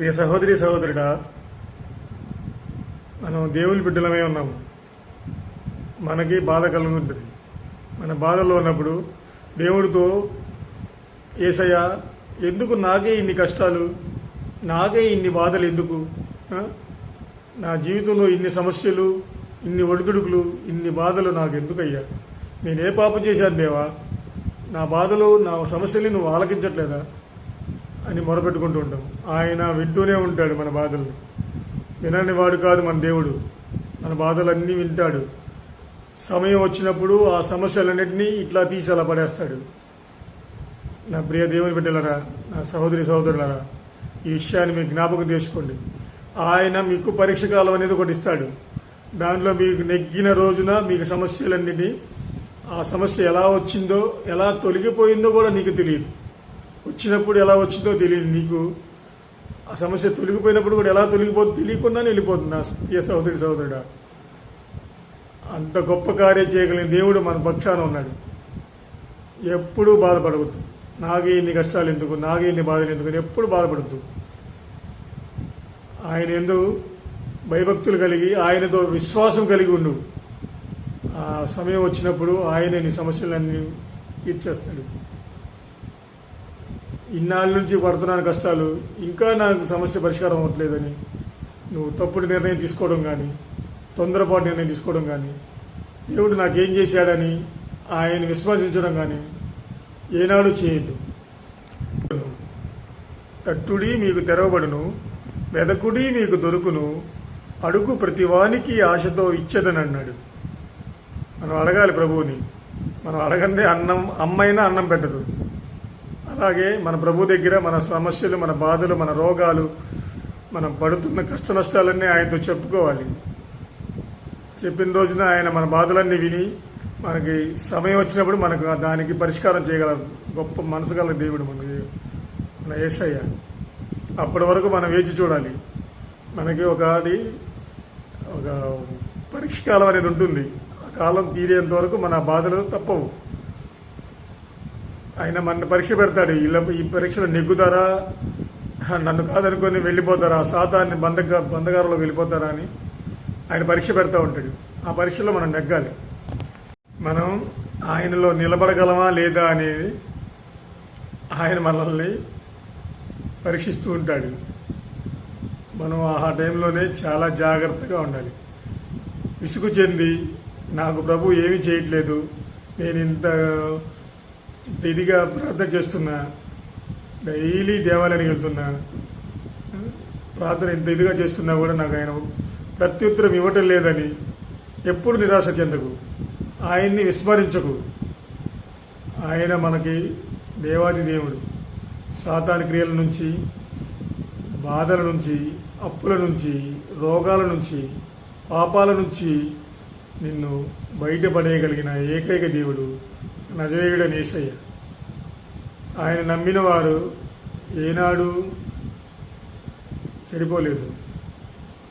ప్రియ సహోదరి సహోదరుడా మనం దేవుని బిడ్డలమే ఉన్నాము. మనకి బాధ కలుగుంటుంది. మన బాధలో ఉన్నప్పుడు దేవుడితో ఏసయ్య ఎందుకు నాకే ఇన్ని కష్టాలు? నాకే ఇన్ని బాధలు ఎందుకు? నా జీవితంలో ఇన్ని సమస్యలు ఇన్ని ఒడిదుడుకులు ఇన్ని బాధలు నాకు ఎందుకయ్యా నేను ఏ పాపం చేశాను దేవా? నా బాధలు నా సమస్యలు నువ్వు ఆలకించట్లేదా? అని మొరపెట్టుకుంటూ ఉంటాం. ఆయన వింటూనే ఉంటాడు మన బాధల్ని. వినని వాడు కాదు మన దేవుడు. మన బాధలన్నీ వింటాడు. సమయం వచ్చినప్పుడు ఆ సమస్యలన్నింటినీ ఇట్లా తీసి అలా పడేస్తాడు. నా ప్రియ దేవుని బిడ్డలరా నా సహోదరి సహోదరులరా ఈ విషయాన్ని మీకు జ్ఞాపకం చేసుకోండి. ఆయన మీకు పరీక్ష కాలం అనేది ఒకటి ఇస్తాడు. దానిలో మీకు నెగ్గిన రోజున మీకు సమస్యలన్నిటినీ ఆ సమస్య ఎలా వచ్చిందో ఎలా తొలగిపోయిందో కూడా నీకు తెలియదు. వచ్చినప్పుడు ఎలా వచ్చిందో తెలియదు నీకు. ఆ సమస్య తొలగిపోయినప్పుడు కూడా ఎలా తొలగిపోతుంది తెలియకుండానే వెళ్ళిపోతుంది నా ప్రియ సహోదరి సహోదరుడా. అంత గొప్ప కార్యం చేయగలిగిన దేవుడు మన పక్షాన ఉన్నాడు. ఎప్పుడూ బాధపడవద్దు. నాగే ఇన్ని కష్టాలు ఎందుకు? నాగే ఇన్ని బాధలు ఎందుకు? అని ఎప్పుడు బాధపడద్దు ఆయన ఎందు భయభక్తులు కలిగి ఆయనతో విశ్వాసం కలిగి ఉండు. ఆ సమయం వచ్చినప్పుడు ఆయన నీ సమస్యలన్నీ తీర్చేస్తాడు. ఇన్నాళ్ళ నుంచి పడుతున్నాను కష్టాలు ఇంకా నాకు సమస్య పరిష్కారం అవ్వట్లేదని నువ్వు తప్పుడు నిర్ణయం తీసుకోవడం కానీ తొందరపాటు నిర్ణయం తీసుకోవడం కానీ దేవుడు నాకేం చేశాడని ఆయన విశ్వసించడం కానీ ఏనాడు చేయొద్దు. తట్టుడి మీకు తెరవబడును వెదకుడి మీకు దొరుకును అడుగు ప్రతివానికి ఆశతో ఇచ్చేదని అన్నాడు. మనం అడగాలి ప్రభువుని. మనం అడగందే అన్నం అమ్మైనా అన్నం పెట్టదు. అలాగే మన ప్రభు దగ్గర మన సమస్యలు మన బాధలు మన రోగాలు మనం పడుతున్న కష్ట నష్టాలన్నీ ఆయనతో చెప్పుకోవాలి. చెప్పిన రోజున ఆయన మన బాధలన్నీ విని మనకి సమయం వచ్చినప్పుడు మనకు దానికి పరిష్కారం చేయగల గొప్ప మనసు గల దేవుడు మనకి మన ఏసయ్య. అప్పటి వరకు మనం వేచి చూడాలి. మనకి ఒక అది ఒక పరీక్ష కాలం అనేది ఉంటుంది. ఆ కాలం తీరేంత వరకు మన బాధలు తప్పవు. ఆయన మన పరీక్ష పెడతాడు. ఇలా ఈ పరీక్షలో నెగ్గుతారా? నన్ను కాదనుకొని వెళ్ళిపోతారా? సాతాన్ని బంధక బంధకారంలో వెళ్ళిపోతారా అని ఆయన పరీక్ష పెడతా ఉంటాడు. ఆ పరీక్షలో మనం నెగ్గాలి. మనం ఆయనలో నిలబడగలమా లేదా అనేది ఆయన మనల్ని పరీక్షిస్తూ ఉంటాడు. మనం ఆ టైంలోనే చాలా జాగ్రత్తగా ఉండాలి. విసుగు చెంది నాకు ప్రభు ఏమీ చేయట్లేదు. నేను ఇంత ఇంత ప్రార్థన చేస్తున్నా డైలీ దేవాలయానికి వెళ్తున్నా ప్రార్థన ఇంత ఇదిగా చేస్తున్నా కూడా నాకు ఆయన ప్రత్యుత్తరం ఇవ్వటం లేదని ఎప్పుడు నిరాశ చెందకు. ఆయన్ని విస్మరించకు. ఆయన మనకి దేవాది దేవుడు. సాతాని క్రియల నుంచి బాధల నుంచి అప్పుల నుంచి రోగాల నుంచి పాపాల నుంచి నిన్ను బయటపడేయగలిగిన ఏకైక దేవుడు నజరేయుడ నేసయ్య ఆయన నమ్మిన వారు ఏనాడు చెడిపోలేదు.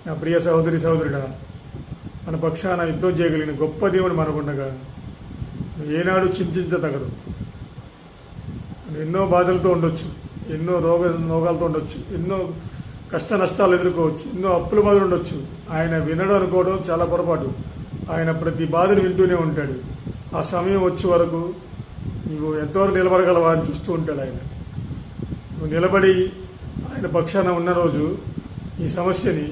నా ప్రియ సహోదరి సహోదరుడా మన పక్షాన యుద్ధం చేయగలిగిన గొప్ప దేవుడు మనకుండగా నువ్వు ఏనాడు చింతించతగదు. ఎన్నో బాధలతో ఉండొచ్చు ఎన్నో రోగ రోగాలతో ఉండొచ్చు ఎన్నో కష్ట నష్టాలు ఎదుర్కోవచ్చు ఎన్నో అప్పుల బాధలు ఉండొచ్చు. ఆయన వినడం అనుకోవడం చాలా పొరపాటు. ఆయన ప్రతి బాధను వింటూనే ఉంటాడు. ఆ సమయం వచ్చే వరకు నువ్వు ఎంతవరకు నిలబడగలవా అని చూస్తూ ఉంటాడు ఆయన. నువ్వు నిలబడి ఆయన పక్షాన ఉన్న రోజు ఈ సమస్యని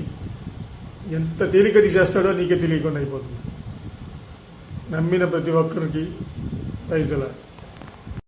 ఎంత తేలిక తీసేస్తాడో నీకే తెలియకుండా అయిపోతుంది. నమ్మిన ప్రతి ఒక్కరికి రైతుల